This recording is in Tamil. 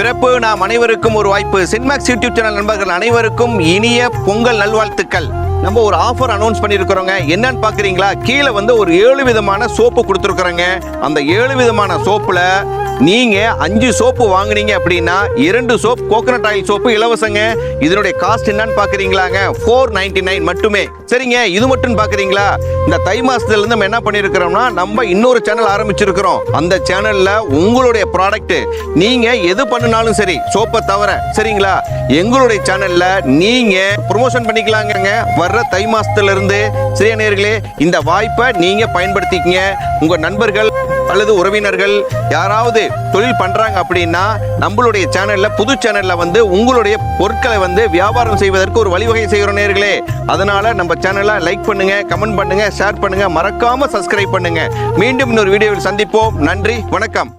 பிறப்பு. நாம் அனைவருக்கும் ஒரு வாய்ப்பு. சின்மேக்ஸ் யூடியூப் சேனல் நண்பர்கள் அனைவருக்கும் இனிய பொங்கல் நல்வாழ்த்துக்கள். நம்ம ஒரு ஆஃபர் அனௌன்ஸ் பண்ணியிருக்கிறோங்க என்னன்னு பார்க்குறீங்களா கீழே வந்து ஒரு ஏழு விதமான சோப்பு கொடுத்துருக்குறோங்க. அந்த ஏழு விதமான சோப்பில் நீங்க அஞ்சு சோப்பு வாங்குனீங்க அப்படின்னா இரண்டு சோப் கோகனட் ஆயில் சோப்பு இலவசங்க. இதனுடைய காஸ்ட் என்னன்னு பாக்குறீங்களாங்க? ஃபோர் நைன்டி நைன் மட்டுமே. சரிங்க இது மட்டும் பாக்குறீங்களா? இந்த தை மாசத்துல இருந்து நம்ம என்ன பண்ணிருக்கிறோம்னா நம்ம இன்னொரு சேனல் ஆரம்பிச்சிருக்கிறோம். அந்த சேனல்ல உங்களுடைய ப்ராடக்ட் நீங்க எது பண்ணினாலும் சரி சோப்பை தவிர சரிங்களா? எங்களுடைய சேனல்ல நீங்க ப்ரொமோஷன் பண்ணிக்கலாங்க வர்ற தை மாசத்துல இருந்து சரியா நேர்களே இந்த வாய்ப்பை நீங்க பயன்படுத்திக்கங்க. உங்க நண்பர்கள் அல்லது உறவினர்கள் யாராவது தொழில் பண்றாங்க அப்படின்னா நம்மளுடைய சேனல்ல புது சேனல்ல வந்து உங்களுடைய பொருட்களை வந்து வியாபாரம் செய்வதற்கு ஒரு வழிவகை செய்கிற நேர்களே. அதனால நம்ம சேனலை லைக் பண்ணுங்க கமெண்ட் பண்ணுங்க ஷேர் பண்ணுங்க. மறக்காம சப்ஸ்கிரைப் பண்ணுங்க. மீண்டும் இன்னொரு வீடியோவில் சந்திப்போம். நன்றி வணக்கம்.